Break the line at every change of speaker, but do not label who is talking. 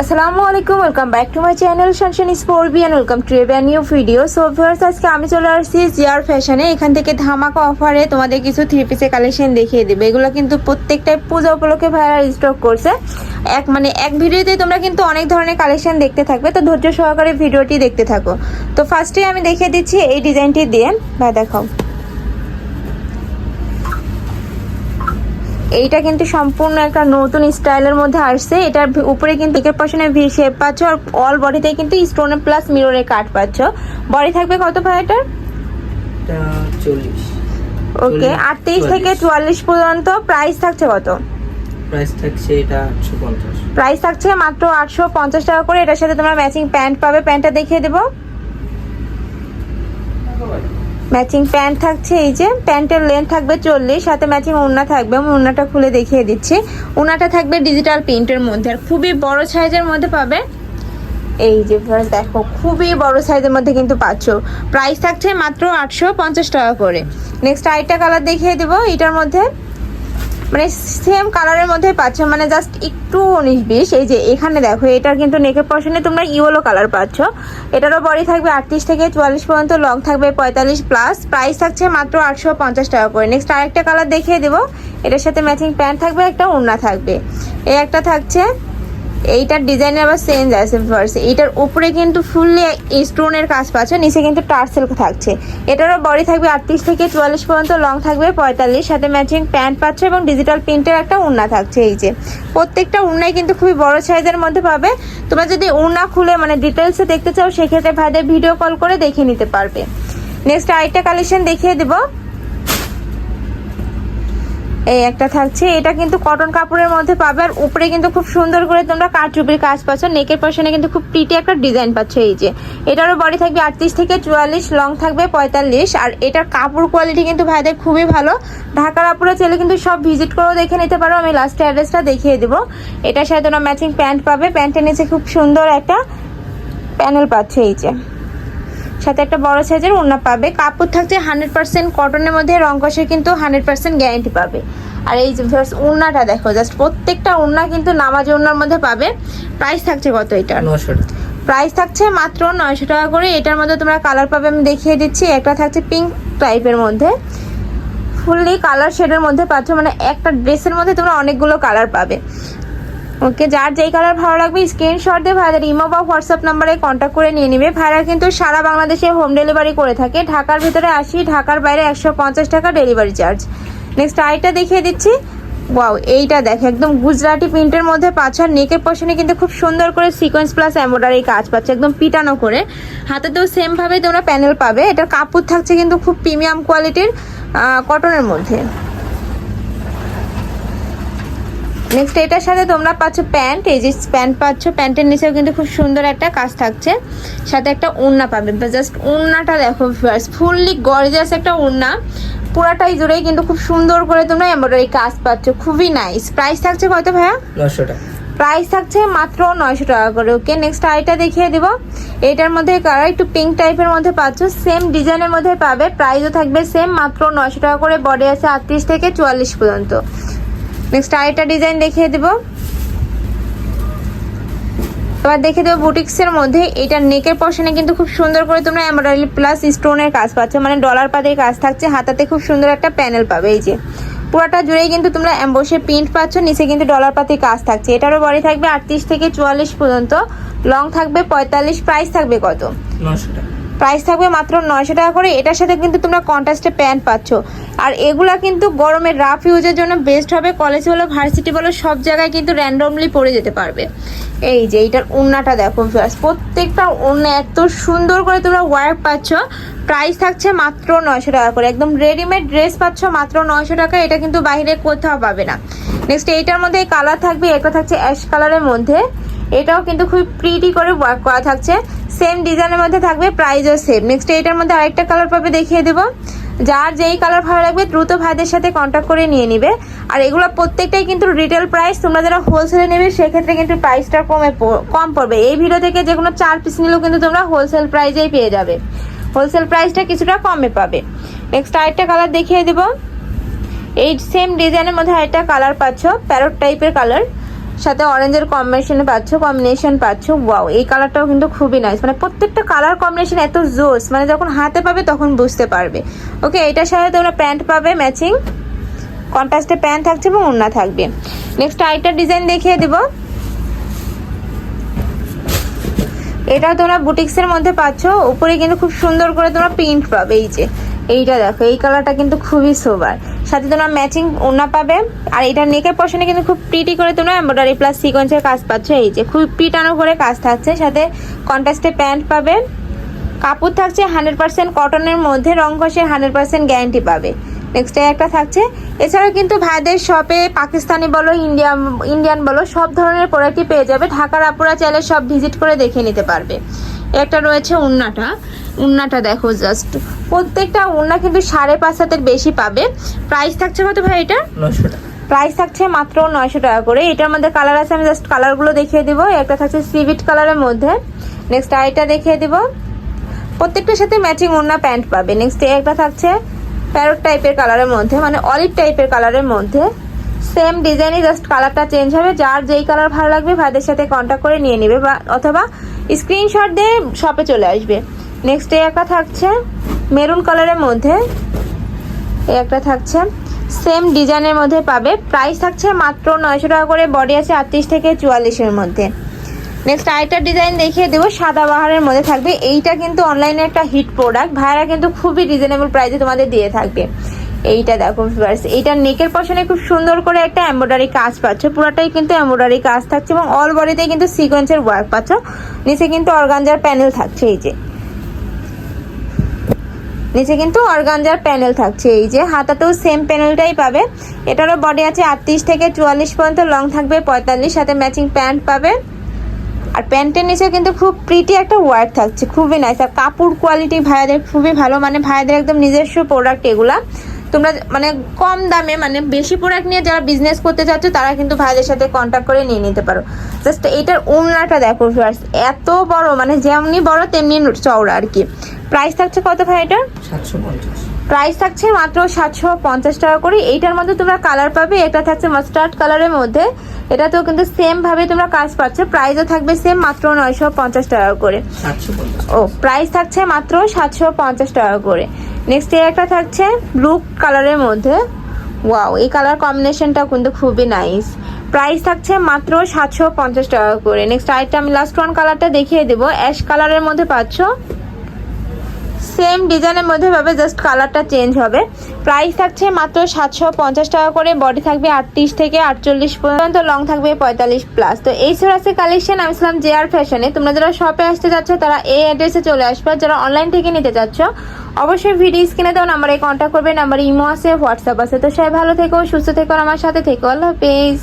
আসসালামু আলাইকুম welcome back to my channel শানশান স্পোর্বি and welcome to a new video so viewers আজকে আমি চলে আসছি জিয়ার ফ্যাশনে এখান থেকে ধামাকা অফারে তোমাদের কিছু থ্রি পিসের কালেকশন দেখিয়ে দেবে। এগুলো কিন্তু প্রত্যেকটাই পূজা উপলক্ষে ভাইরা স্টক করছে। এক মানে এক ভিডিওতে তোমরা কিন্তু অনেক ধরনের কালেকশন দেখতে থাকবে। তো ধৈর্য সহকারে ভিডিওটি দেখতে থাকো। তো ফার্স্টে আমি দেখিয়ে দিচ্ছি এই ডিজাইনটি দিয়ে। ভাই, দেখাও। এইটা কিন্তু সম্পূর্ণ একটা নতুন স্টাইলের মধ্যে আসছে। এটার উপরে কিন্তু একের পশনে ভি শেপ পাচ্ছ আর অল বডিতে কিন্তু স্টোনের প্লাস মিররের কাট পাচ্ছ। বডি থাকবে কত ভাই এটার? ওকে আটত্রিশ থেকে
চুয়াল্লিশ।
পর্যন্ত প্রাইস থাকছে কত?
প্রাইস থাকছে এটা আটশো পঞ্চাশ।
প্রাইস থাকছে মাত্র আটশো পঞ্চাশ টাকা করে। এটার সাথে তোমরা ম্যাচিং প্যান্ট পাবে। প্যান্টটা দেখিয়ে দেবো। ম্যাচিং প্যান্ট থাকছে, এই যে প্যান্টের লেন্থ থাকবে চল্লিশ, সাথে ম্যাচিং ওড়না থাকবে। আমি ওড়নাটা খুলে দেখিয়ে দিচ্ছি। ওড়নাটা থাকবে ডিজিটাল প্রিন্টের মধ্যে। আর খুবই বড় সাইজের মধ্যে পাবে। এই যে দেখো, খুবই বড় সাইজের মধ্যে কিন্তু পাচ্ছ। প্রাইস থাকছে মাত্র আটশো পঞ্চাশ টাকা করে। নেক্সট আরেকটা কালার দেখিয়ে দেবো, এটার মধ্যে মানে সেম কালারের মধ্যে পাচ্ছ মানে জাস্ট একটু উনিশ বিশ এই যে এখানে দেখো, এটার কিন্তু নেকের পশনে তোমরা ইয়েলো কালার পাচ্ছ। এটারও বডি থাকবে আটত্রিশ থেকে চুয়াল্লিশ পর্যন্ত লং থাকবে পঁয়তাল্লিশ প্লাস প্রাইস থাকছে মাত্র আটশো পঞ্চাশ টাকা করে। নেক্সট আরেকটা কালার দেখিয়ে দেবো। এটার সাথে ম্যাচিং প্যান্ট থাকবে, একটা ওড়না থাকবে। এই একটা থাকছে এইটার ডিজাইনের আবার চেঞ্জ আছে ফার্স্ট এইটার উপরে কিন্তু ফুললি স্টোনের কাজ পাচ্ছে, নিচে কিন্তু টার্সেল থাকছে। এটারও বডি থাকবে আটত্রিশ থেকে চুয়াল্লিশ পর্যন্ত লং থাকবে পঁয়তাল্লিশ, সাথে ম্যাচিং প্যান্ট পাচ্ছে এবং ডিজিটাল প্রিন্টের একটা উড়না থাকছে এই যে। প্রত্যেকটা উড়নাই কিন্তু খুবই বড় সাইজের মধ্যে পাবে। তোমরা যদি উড়না খুলে মানে ডিটেলসে দেখতে চাও, সেক্ষেত্রে ভাইদের ভিডিও কল করে দেখে নিতে পারবে। নেক্সট আরেকটা কালেকশন দেখিয়ে দেবো। এই একটা থাকছে। এটা কিন্তু কটন কাপড়ের মধ্যে পাবে আর উপরে কিন্তু খুব সুন্দর করে তোমরা কাঠচুপির কাজ পাচ্ছ। নেকের পশনে কিন্তু খুব প্রিটি একটা ডিজাইন পাচ্ছ এই যে। এটারও বডি থাকবে আটত্রিশ থেকে চুয়াল্লিশ লং থাকবে পঁয়তাল্লিশ। আর এটার কাপড় কোয়ালিটি কিন্তু ভাইদের খুবই ভালো। ঢাকার আপুরে চাইলে কিন্তু সব ভিজিট করেও দেখে নিতে পারো। আমি লাস্ট অ্যাড্রেসটা দেখিয়ে দেবো। এটার সাথে তোমরা ম্যাচিং প্যান্ট পাবে। প্যান্টের নিচে খুব সুন্দর একটা প্যানেল পাচ্ছ এই যে। সাথে একটা বড় সাইজের ওড়না পাবে। কাপড় থাকছে হান্ড্রেড পার্সেন্ট কটনের মধ্যে রং কষের কিন্তু হান্ড্রেড পার্সেন্ট গ্যারেন্টি পাবে। আর এই যে ওড়নাটা দেখো জাস্ট প্রত্যেকটা ওড়না কিন্তু নামাজ ওড়নার মধ্যে পাবে। প্রাইস থাকছে কত
নশো টাকা।
প্রাইস থাকছে মাত্র নয়শো টাকা করে। এটার মধ্যে তোমরা কালার পাবে আমি দেখিয়ে দিচ্ছি। একটা থাকছে পিঙ্ক টাইপের মধ্যে। ফুললি কালার শেডের মধ্যে পাচ্ছ মানে একটা ড্রেসের মধ্যে তোমরা অনেকগুলো কালার পাবে। ওকে, যার যেই কালার ভালো লাগবে স্ক্রিনশট দিয়ে ভাইদের ইমো বা হোয়াটসঅ্যাপ নাম্বারে কন্ট্যাক্ট করে নিয়ে নেবে। ভাইরা কিন্তু সারা বাংলাদেশে হোম ডেলিভারি করে থাকে। ঢাকার ভিতরে আসি, ঢাকার বাইরে একশো পঞ্চাশ টাকা ডেলিভারি চার্জ নেক্সট আরেকটা দেখিয়ে দিচ্ছি। ওয়াও এইটা দেখো একদম গুজরাটি প্রিন্টের মধ্যে পাচ্ছ। আর নেকের পশনে কিন্তু খুব সুন্দর করে সিকোয়েন্স প্লাস এমব্রয়ডারি কাজ পাচ্ছে, একদম পিটানো করে। হাতেতেও সেম ভাবে তোমরা প্যানেল পাবে। এটার কাপড় থাকছে কিন্তু খুব প্রিমিয়াম কোয়ালিটির কটনের মধ্যে। নেক্সট এটার সাথে তোমরা পাচ্ছ প্যান্ট। এই যে প্যান্ট পাচ্ছ প্যান্টের নিচেও কিন্তু খুব সুন্দর একটা কাজ থাকছে। সাথে একটা ওড়না পাবে। জাস্ট ওড়নাটা দেখো ফুললি গর্জিয়াস একটা ওড়না পুরাটাই জুড়েই কিন্তু খুব সুন্দর করে তোমরা এমব্রয়ডারি কাজ পাচ্ছ। খুবই নাইস প্রাইস থাকছে কত ভাইয়া?
নশো টাকা।
প্রাইস থাকছে মাত্র নয়শো টাকা করে। ওকে নেক্সট আইটা দেখিয়ে দিব। এটার মধ্যে কালার একটু পিঙ্ক টাইপের মধ্যে পাচ্ছ সেম ডিজাইনের মধ্যে পাবে। প্রাইসও থাকবে সেম মাত্র নয়শো টাকা করে। বডি আছে আটত্রিশ থেকে চুয়াল্লিশ পর্যন্ত। নেক্সট আরেকটা ডিজাইন দেখিয়ে দেবো। এবার দেখে দেবো বুটিক্সের মধ্যে। এটা নেকের পশনে কিন্তু খুব সুন্দর করে তোমরা এমব্রয়ডারি প্লাস স্টোনের কাজ পাচ্ছ। মানে ডলার পাতির কাজ থাকছে। হাতাতে খুব সুন্দর একটা প্যানেল পাবে এই যে। পুরোটা জুড়েই কিন্তু তোমরা অ্যাম্বসের প্রিন্ট পাচ্ছ। নিচে কিন্তু ডলার পাতির কাজ থাকছে। এটারও বডি থাকবে আটত্রিশ থেকে চুয়াল্লিশ পর্যন্ত। লং থাকবে পঁয়তাল্লিশ। প্রাইস থাকবে কত? প্রাইস থাকবে মাত্র নয়শো টাকা করে। এটার সাথে কিন্তু তোমরা কন্ট্রাস্টে প্যান্ট পাচ্ছ। আর এগুলা কিন্তু গরমের রাফ ইউজের জন্য বেস্ট হবে। কলেজ বলো ভার্সিটি বলো সব জায়গায় কিন্তু র্যান্ডমলি পরে যেতে পারবে। এই যে এইটার ওড়নাটা দেখো viewers, প্রত্যেকটা ওড়না এত সুন্দর করে তোমরা ওয়ার্ক পাচ্ছ। প্রাইস থাকছে মাত্র নয়শো টাকা করে। একদম রেডিমেড ড্রেস পাচ্ছ মাত্র নয়শো টাকা। এটা কিন্তু বাইরে কোথাও পাবে না। নেক্সট এইটার মধ্যে এই কালার থাকবে একটা থাকছে অ্যাশ কালারের মধ্যে। এটাও কিন্তু খুব প্রিটি করে ওয়ার্ক করা থাকছে। সেম ডিজাইনের মধ্যে থাকবে প্রাইসও সেম নেক্সট এটার মধ্যে আরেকটা কালার পাবে দেখিয়ে দেবো। যার যেই কালার ভালো লাগবে দ্রুত ভাইদের সাথে কন্ট্যাক্ট করে নিয়ে নিবে। আর এগুলো প্রত্যেকটাই কিন্তু রিটেল প্রাইস তোমরা যারা হোলসেলে নেবে, সেক্ষেত্রে কিন্তু প্রাইসটা কমে কম পড়বে। এই ভিডিও থেকে যে কোনো চার পিস নিলেও কিন্তু তোমরা হোলসেল প্রাইসেই পেয়ে যাবে। হোলসেল প্রাইসটা কিছুটা কমে পাবে। নেক্সট আরেকটা কালার দেখিয়ে দেবো। এই সেম ডিজাইনের মধ্যে আরেকটা কালার পাচ্ছ প্যারট টাইপের কালার সাথে অরেঞ্জের কম্বিনেশন পাচ্ছ কম্বিনেশন পাচ্ছ ওয়াও এই কালারটাও কিন্তু খুবই নাইস মানে প্রত্যেকটা কালার কম্বিনেশন এত জোস মানে যখন হাতে পাবে তখন বুঝতে পারবে। ওকে এটার সাথে তোমরা প্যান্ট পাবে ম্যাচিং কন্ট্রাস্টে প্যান্ট থাকছে এবং ওড়না থাকবে। নেক্সট আরেকটা ডিজাইন দেখিয়ে দেবো। এটা তোমরা বুটিক্সের মধ্যে পাচ্ছ, উপরে কিন্তু খুব সুন্দর করে তোমরা প্রিন্ট পাবে, এই যে। এইটা দেখো, এই কালারটা কিন্তু খুবই সোবার সাথে তোমরা ম্যাচিং ওনা পাবে, আর এটা নেকের পশনে কিন্তু খুব প্রিটি করে তোমরা এমব্রয়ডারি প্লাস সিকোয়েন্সের কাজ পাচ্ছ। এই যে খুব প্রিটানো করে কাজ থাকছে। সাথে কন্ট্রাস্টে প্যান্ট পাবে। কাপড় থাকছে হান্ড্রেড পার্সেন্ট কটনের মধ্যে, রং ঘষের হান্ড্রেড পার্সেন্ট গ্যারান্টি পাবে। নেক্সট একটা থাকছে। এছাড়াও কিন্তু ভাইদের শপে পাকিস্তানি বলো ইন্ডিয়া ইন্ডিয়ান বলো, সব ধরনের প্রোডাক্টই পেয়ে যাবে। ঢাকার আপুরা চাইলে সব ভিজিট করে দেখে নিতে পারবে। একটা রয়েছে উন্নাটা উন্নাটা দেখো জাস্ট প্রত্যেকটা উন্না কিন্তু সাড়ে পাঁচ হাতের বেশি পাবে। প্রাইস থাকছে কত ভাই এটা?
নশো টাকা।
প্রাইস থাকছে মাত্র নয়শো টাকা করে। এটার মধ্যে কালার আছে আমি জাস্ট কালারগুলো দেখিয়ে দিব। একটা থাকছে সিভিট কালারের মধ্যে। নেক্সট আইটা দেখিয়ে দিব। প্রত্যেকটার সাথে ম্যাচিং ওড়না প্যান্ট পাবে। নেক্সট একটা থাকছে প্যারট টাইপের কালারের মধ্যে মানে অলিভ টাইপের কালারের মধ্যে। সেম ডিজাইনই জাস্ট কালারটা চেঞ্জ হবে। যার যেই কালার ভালো লাগবে ভাইদের সাথে কন্ট্যাক্ট করে নিয়ে নেবে বা অথবা স্ক্রিনশট দিয়ে শপে চলে আসবে। নেক্সট এই একটা থাকছে মেরুন কালারের মধ্যে। এই একটা থাকছে। সেম ডিজাইনের মধ্যে পাবে। প্রাইস থাকছে মাত্র নয়শো টাকা করে। বডি আছে আটত্রিশ থেকে চুয়াল্লিশের মধ্যে। নেক্সট আরেকটা ডিজাইন দেখিয়ে দেবো। সাদা বাহারের মধ্যে থাকবে। এইটা কিন্তু অনলাইনে একটা হিট প্রোডাক্ট ভাইরা কিন্তু খুবই রিজনেবল প্রাইসে তোমাদের দিয়ে থাকবে। এইটা দেখো ভিউয়ার্স এইটা নেকের পশনে খুব সুন্দর করে একটা এমব্রয়ডারি কাজ পাচ্ছ। পুরোটাই কিন্তু এমব্রয়ডারি কাজ থাকছে এবং অল বডিতে কিন্তু সিকোয়েন্সের ওয়ার্ক পাচ্ছ। নিচে কিন্তু অর্গানজার প্যানেল থাকছে, এই যে। নিচে কিন্তু অর্গানজার প্যানেল থাকছে। এই যে হাতাতেও সেম প্যানেলটাই পাবে। এটারও বডি আছে আটত্রিশ থেকে চুয়াল্লিশ পর্যন্ত লং থাকবে পঁয়তাল্লিশ, সাথে ম্যাচিং প্যান্ট পাবে। আর প্যান্টের নিচে কিন্তু খুব প্রিটি একটা ওয়ার্ক থাকছে, খুবই নাইস আর কাপড় কোয়ালিটি ভাইয়াদের খুবই ভালো মানে ভাইয়াদের একদম নিজস্ব প্রোডাক্ট এগুলা। তোমরা মানে কম দামে মানে বেশি প্রোডাক্ট নিয়ে যারা বিজনেস করতে চাচ্ছ, তারা কিন্তু ভাইদের সাথে কন্ট্যাক্ট করে নিয়ে নিতে পারো। জাস্ট এইটার ওড়নাটা দেখো ভিউয়ার্স এত বড় মানে যেমনি বড়, তেমনি চওড়া আর কি। প্রাইস থাকছে কত ভাই
পঞ্চাশ।
প্রাইস থাকছে মাত্র সাতশো পঞ্চাশ টাকা করে। এইটার মধ্যে তোমরা কালার পাবে এটা থাকছে মাস্টার্ড কালারের মধ্যে। এটা তো কিন্তু সেম ভাবে তোমরা কাজ পাচ্ছ। প্রাইসও থাকবে সেম মাত্র নয়শো পঞ্চাশ টাকা করে। ও প্রাইস থাকছে মাত্র সাতশো পঞ্চাশ টাকা করে। নেক্সট এই একটা থাকছে ব্লু কালারের মধ্যে। ওয়াও এই কালার কম্বিনেশনটা কিন্তু খুবই নাইস প্রাইস থাকছে মাত্র সাতশো পঞ্চাশ টাকা করে। নেক্সট আরেকটা আমি লাস্ট ওয়ান কালারটা দেখিয়ে দেবো। অ্যাশ কালারের মধ্যে পাচ্ছ? সেম ডিজাইনের মধ্যে পাবে জাস্ট কালারটা চেঞ্জ হবে। প্রাইস থাকছে মাত্র সাতশো পঞ্চাশ টাকা করে বডি থাকবে আটত্রিশ থেকে আটচল্লিশ পর্যন্ত লং থাকবে পঁয়তাল্লিশ প্লাস তো এই সব আছে কালেকশন আমি ছিলাম জে আর ফ্যাশনে তোমরা যারা শপে আসতে চাচ্ছ, তারা এই অ্যাড্রেসে চলে আসবে। যারা অনলাইন থেকে নিতে চাচ্ছ, অবশ্যই ভিডিও স্ক্রিনে দেওয়া নাম্বারে কন্ট্যাক্ট করবে নাম্বার ইমো আছে হোয়াটসঅ্যাপ আছে। তো সবাই ভালো থেকো, সুস্থ থেকো আমার সাথে থেকো। আল্লাহ হাফেজ।